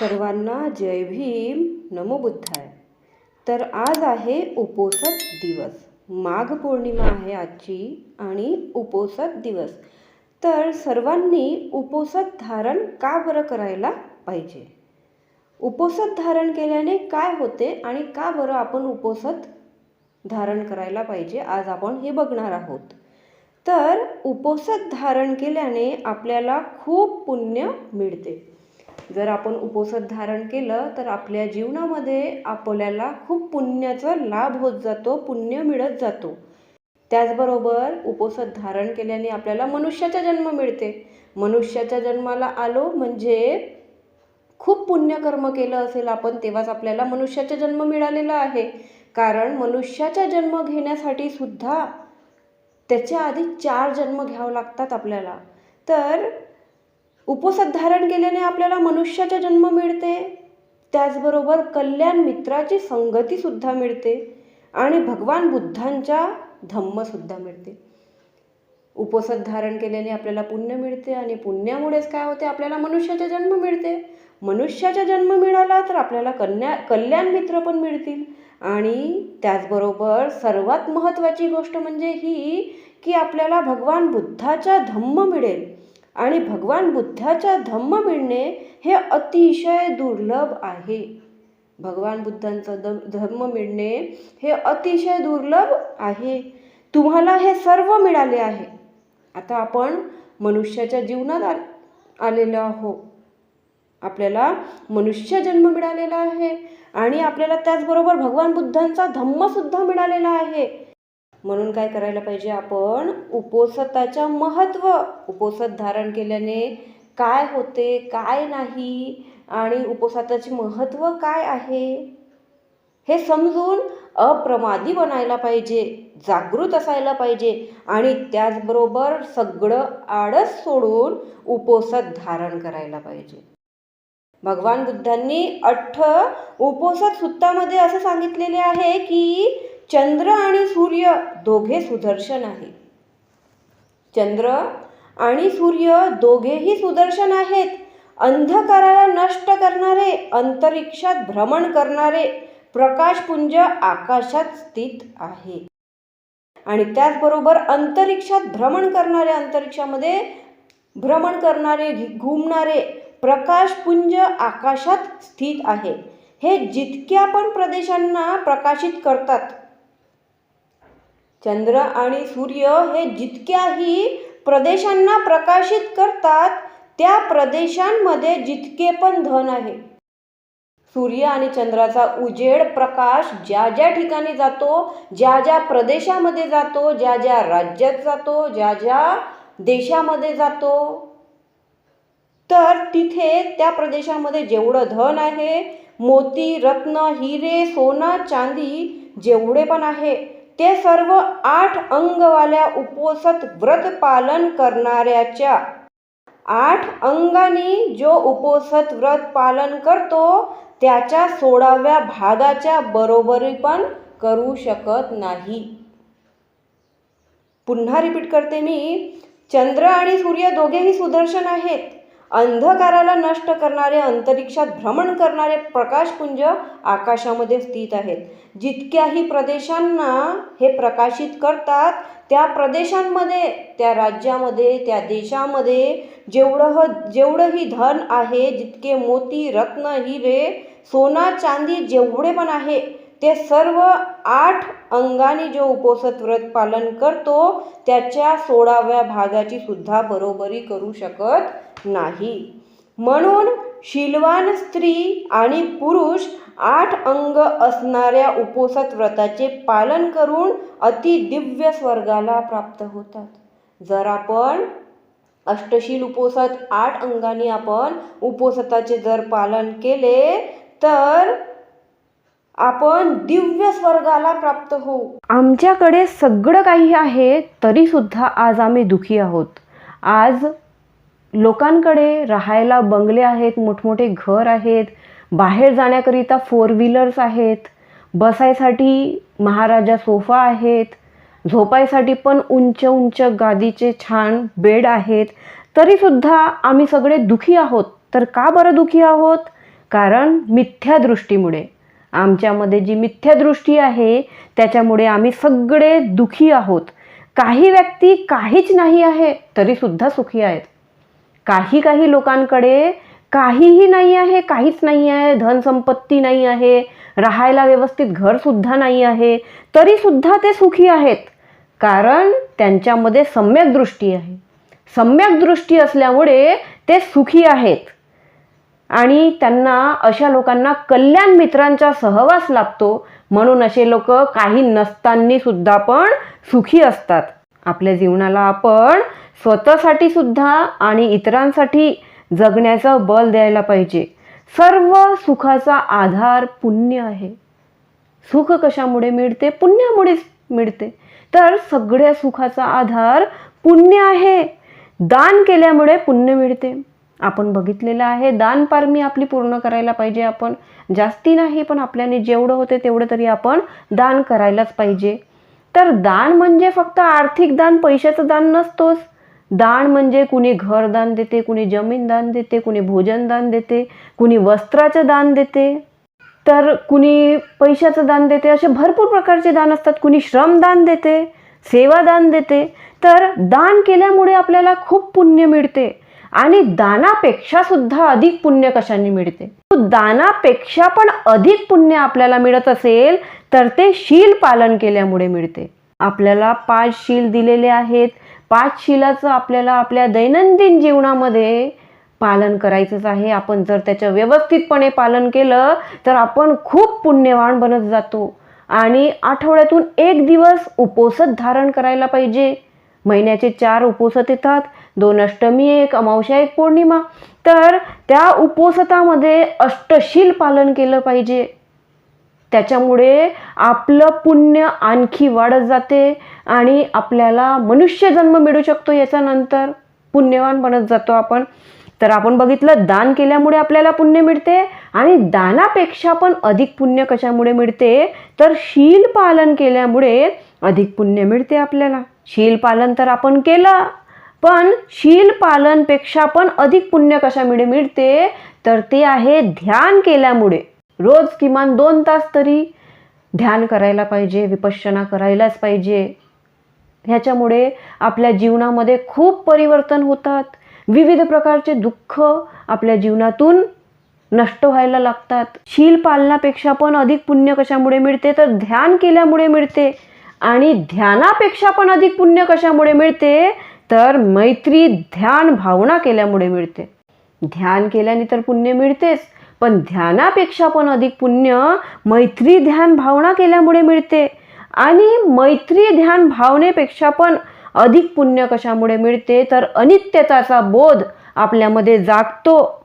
सर्वांना जय भीम. नमो बुद्धाय. तर आज आहे उपोसत दिवस. माघ पौर्णिमा आहे आजची आणि उपोसत दिवस. तर सर्वांनी उपोसत धारण का बरं करायला पाहिजे? उपोसत धारण केल्याने काय होते आणि का बरं आपण उपोसत धारण करायला पाहिजे आज आपण हे बघणार आहोत. तर उपोसत धारण केल्याने आपल्याला खूप पुण्य मिळते. जर आपण उपोषक धारण केलं तर आपल्या जीवनामध्ये आपल्याला खूप पुण्याचा लाभ होत जातो पुण्य मिळत जातो. त्याचबरोबर उपोषक धारण केल्याने आपल्याला मनुष्याचा जन्म मिळते. मनुष्याच्या जन्माला आलो म्हणजे खूप पुण्यकर्म केलं असेल आपण तेव्हाच आपल्याला मनुष्याचा जन्म मिळालेला आहे. कारण मनुष्याचा जन्म घेण्यासाठी सुद्धा त्याच्या आधी चार जन्म घ्यावं लागतात आपल्याला. तर उपोषक धारण केल्याने आपल्याला मनुष्याचा जन्म मिळते. त्याचबरोबर कल्याण मित्राची संगतीसुद्धा मिळते आणि भगवान बुद्धांच्या धम्मसुद्धा मिळते. उपसत धारण केल्याने आपल्याला पुण्य मिळते आणि पुण्यामुळेच काय होते? आपल्याला मनुष्याचा जन्म मिळते. मनुष्याचा जन्म मिळाला तर आपल्याला कन्या कल्याण मित्र पण मिळतील. आणि त्याचबरोबर सर्वात महत्त्वाची गोष्ट म्हणजे ही की आपल्याला भगवान बुद्धाचा धम्म मिळेल. आणि भगवान बुद्धाचा धम्म मिळणे हे अतिशय दुर्लभ आहे. भगवान बुद्धांचं द धर्म मिळणे हे अतिशय दुर्लभ आहे. तुम्हाला हे सर्व मिळाले आहे. आता आपण मनुष्याच्या जीवनात आ आलेलो आहो आपल्याला मनुष्य जन्म मिळालेला आहे आणि आपल्याला त्याचबरोबर भगवान बुद्धांचा धम्मसुद्धा मिळालेला आहे. म्हणून काय करायला पाहिजे आपण उपोषताच्या महत्त्व उपोषत धारण केल्याने काय होते काय नाही आणि उपोषताचे महत्त्व काय आहे? हे समजून अप्रमादी बनायला पाहिजे जागृत असायला पाहिजे आणि त्याचबरोबर सगळं आळस सोडून उपोषत धारण करायला पाहिजे. भगवान बुद्धांनी अठ्ठ उपोषत सुत्तामध्ये असं सांगितलेले आहे की चंद्र आणि सूर्य दोघे सुदर्शन आहे. चंद्र आणि सूर्य दोघेही सुदर्शन आहेत. अंधकाराला नष्ट करणारे अंतरिक्षात भ्रमण करणारे प्रकाशपुंज आकाशात स्थित आहे. आणि त्याचबरोबर अंतरिक्षात भ्रमण करणारे अंतरिक्षामध्ये भ्रमण करणारे घुमणारे प्रकाशपुंज आकाशात स्थित आहे. हे जितक्या पण प्रदेशांना प्रकाशित करतात चंद्र आणि सूर्य हे जितक्याही प्रदेशांना प्रकाशित करतात त्या प्रदेशांमध्ये जितके पण धन आहे. सूर्य आणि चंद्राचा उजेड प्रकाश ज्या ज्या ठिकाणी जातो ज्या ज्या प्रदेशामध्ये जातो ज्या ज्या राज्यात जातो ज्या ज्या देशामध्ये जातो तर तिथे त्या प्रदेशामध्ये जेवढं धन आहे मोती रत्न हिरे सोना चांदी जेवढे पण आहे ते सर्व आठ अंगवाल्या उपोसत व्रत पालन करणाऱ्याच्या. आठ अंगानी जो उपोसत व्रत पालन करतो त्याच्या सोळाव्या भागाच्या बरोबरी पण करू शकत नाही. पुन्हा रिपीट करते मी. चंद्र आणि सूर्य दोघेही सुदर्शन आहेत. अंधकाराला नष्ट करणारे अंतरिक्षात भ्रमण करणारे प्रकाशपुंज आकाशामध्ये स्थित आहेत. जितक्याही प्रदेशांना हे प्रकाशित करतात त्या प्रदेशांमध्ये त्या राज्यामध्ये त्या देशामध्ये जेवढं जेवढंही धन आहे जितके मोती रत्न हिरे सोना चांदी जेवढे पण आहे ते सर्व आठ अंगाने जो उपोसत व्रत पालन करतो त्याच्या सोळाव्या भागाची सुद्धा बरोबरी करू शकत नाही. म्हणून शीलवान स्त्री आणि पुरुष आठ अंग असणाऱ्या उपोसत व्रताचे पालन करून अति दिव्य स्वर्गाला प्राप्त होतात. जर आपण अष्टशील उपोसत आठ अंगाने आपण उपोसताचे जर पालन केले तर आपण दिव्य स्वर्गाला प्राप्त होऊ. आमच्याकडे सगळं काही आहे तरीसुद्धा आज आम्ही दुखी आहोत. आज लोकांकडे राहायला बंगले आहेत मोठमोठे घर आहेत बाहेर जाण्याकरिता फोर व्हीलर्स आहेत बसायसाठी महाराजा सोफा आहेत झोपायसाठी पण उंच उंच गादीचे छान बेड आहेत. तरीसुद्धा आम्ही सगळे दुखी आहोत. तर का बरं दुखी आहोत? कारण मिथ्या दृष्टीमुळे. आमच्यामध्ये जी मिथ्या दृष्टी आहे त्याच्यामुळे आम्ही सगळे दुखी आहोत. काही व्यक्ती काहीच नाही आहे तरीसुद्धा सुखी आहेत. काही काही लोकांकडे काहीही नाही आहे काहीच नाही आहे धनसंपत्ती नाही आहे राहायला व्यवस्थित घरसुद्धा नाही आहे तरीसुद्धा ते सुखी आहेत. कारण त्यांच्यामध्ये सम्यक दृष्टी आहे. सम्यक दृष्टी असल्यामुळे ते सुखी आहेत. आणि त्यांना अशा लोकांना कल्याण मित्रांचा सहवास लाभतो म्हणून असे लोक काही नसताना सुद्धा पण सुखी असतात. आपल्या जीवनाला आपण स्वतःसाठी सुद्धा आणि इतरांसाठी जगण्याचं बल द्यायला पाहिजे. सर्व सुखाचा आधार पुण्य आहे. सुख कशामुळे मिळते? पुण्यामुळेच मिळते. तर सगळ्या सुखाचा आधार पुण्य आहे. दान केल्यामुळे पुण्य मिळते. आपण बघितलेलं आहे दान पारमी आपली पूर्ण करायला पाहिजे आपण. जास्ती नाही पण आपल्याने जेवढं होते तेवढं तरी आपण दान करायलाच पाहिजे. तर दान म्हणजे फक्त आर्थिक दान पैशाचं दान नसतोच. दान म्हणजे कुणी घर दान देते कुणी जमीन दान देते कुणी भोजन दान देते कुणी वस्त्राचं दान देते. तर कुणी पैशाचं दान देते असे भरपूर प्रकारचे दान असतात. कुणी श्रमदान देते सेवादान देते. तर दान केल्यामुळे आपल्याला खूप पुण्य मिळते. आणि दानापेक्षा सुद्धा अधिक पुण्य कशाने मिळते? दानापेक्षा पण अधिक पुण्य आपल्याला मिळत असेल तर ते शील पालन केल्यामुळे मिळते. आपल्याला पाच शील दिलेले आहेत. पाच शिलाचं आपल्याला आपल्या दैनंदिन जीवनामध्ये पालन करायचंच आहे. आपण जर त्याचं व्यवस्थितपणे पालन केलं तर आपण खूप पुण्यवान बनत जातो. आणि आठवड्यातून एक दिवस उपोसत धारण करायला पाहिजे. महिन्याचे चार उपोसत येतात. दोन अष्टमी एक अमावस्या एक पौर्णिमा. तर त्या उपोसतामध्ये अष्टशील पालन केलं पाहिजे. त्याच्यामुळे आपलं पुण्य आणखी वाढत जाते आणि आपल्याला मनुष्य जन्म मिळू शकतो याच्यानंतर पुण्यवान बनत जातो आपण. तर आपण बघितलं दान केल्यामुळे आपल्याला पुण्य मिळते आणि दानापेक्षा पण अधिक पुण्य कशामुळे मिळते? तर शील पालन केल्यामुळे अधिक पुण्य मिळते आपल्याला. शील पालन तर आपण केलं. पण शील पालनपेक्षा पण अधिक पुण्य कशामुळे मिळते? तर ते आहे ध्यान केल्यामुळे. रोज किमान दोन तास तरी ध्यान करायला पाहिजे विपश्यना करायलाच पाहिजे. ह्याच्यामुळे आपल्या जीवनामध्ये खूप परिवर्तन होतात. विविध प्रकारचे दुःख आपल्या जीवनातून नष्ट व्हायला लागतात. शील पालनापेक्षा पण अधिक पुण्य कशामुळे मिळते? तर ध्यान केल्यामुळे मिळते. आणि ध्यानापेक्षा पण अधिक पुण्य कशामुळे मिळते? तर मैत्री ध्यान भावना केल्यामुळे मिळते. ध्यान केल्याने तर पुण्य मिळतेच पण ध्यानापेक्षा पण अधिक पुण्य मैत्री ध्यान भावना केल्यामुळे मिळते. आणि मैत्री ध्यान भावनेपेक्षा पण अधिक पुण्य कशामुळे मिळते? तर अनित्यताचा बोध आपल्यामध्ये जागतो.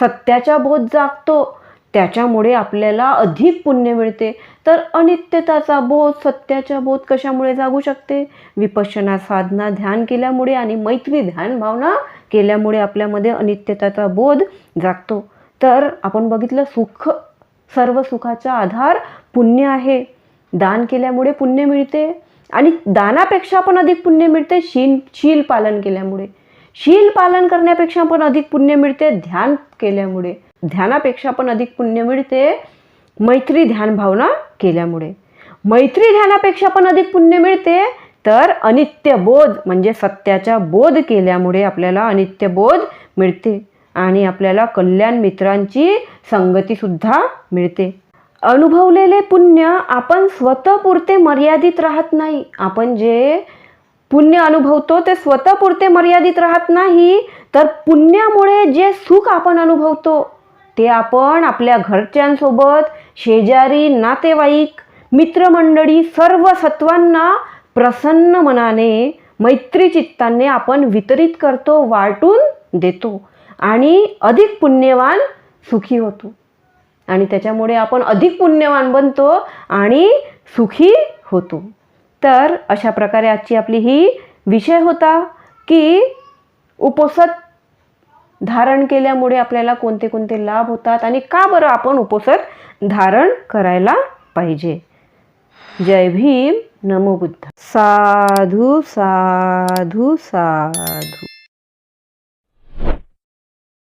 सत्याचा बोध जागतो. त्याच्यामुळे आपल्याला अधिक पुण्य मिळते. तर अनित्यताचा बोध सत्याचा बोध कशामुळे जागू शकते? विपश्यना साधना ध्यान केल्यामुळे आणि मैत्री ध्यान भावना केल्यामुळे आपल्यामध्ये अनित्यताचा बोध जागतो. तर आपण बघितलं सुख सर्व सुखाचा आधार पुण्य आहे. दान केल्यामुळे पुण्य मिळते आणि दानापेक्षा पण अधिक पुण्य मिळते शील शील पालन केल्यामुळे. शील पालन करण्यापेक्षा पण अधिक पुण्य मिळते ध्यान केल्यामुळे. ध्यानापेक्षा पण अधिक पुण्य मिळते मैत्री ध्यान भावना केल्यामुळे. मैत्री ध्यानापेक्षा पण अधिक पुण्य मिळते तर अनित्य बोध म्हणजे सत्याचा बोध केल्यामुळे आपल्याला अनित्य बोध मिळते आणि आपल्याला कल्याण मित्रांची संगतीसुद्धा मिळते. अनुभवलेले पुण्य आपण स्वतःपुरते मर्यादित राहत नाही. आपण जे पुण्य अनुभवतो ते स्वतःपुरते मर्यादित राहत नाही तर पुण्यामुळे जे सुख आपण अनुभवतो ते आपण आपल्या घरच्यांसोबत शेजारी नातेवाईक मित्रमंडळी सर्व सत्वांना प्रसन्न मनाने मैत्रीचित्ताने आपण वितरित करतो वाटून देतो आणि अधिक पुण्यवान सुखी होतो. आणि त्याच्यामुळे आपण अधिक पुण्यवान बनतो आणि सुखी होतो. तर अशा प्रकारे आजची आपली ही विषय होता की उपोसत धारण केल्यामुळे आपल्याला कोणते कोणते लाभ होतात आणि का बरं आपण उपोषण धारण करायला पाहिजे? जय भीम. नमो बुद्ध. साधू साधू साधू.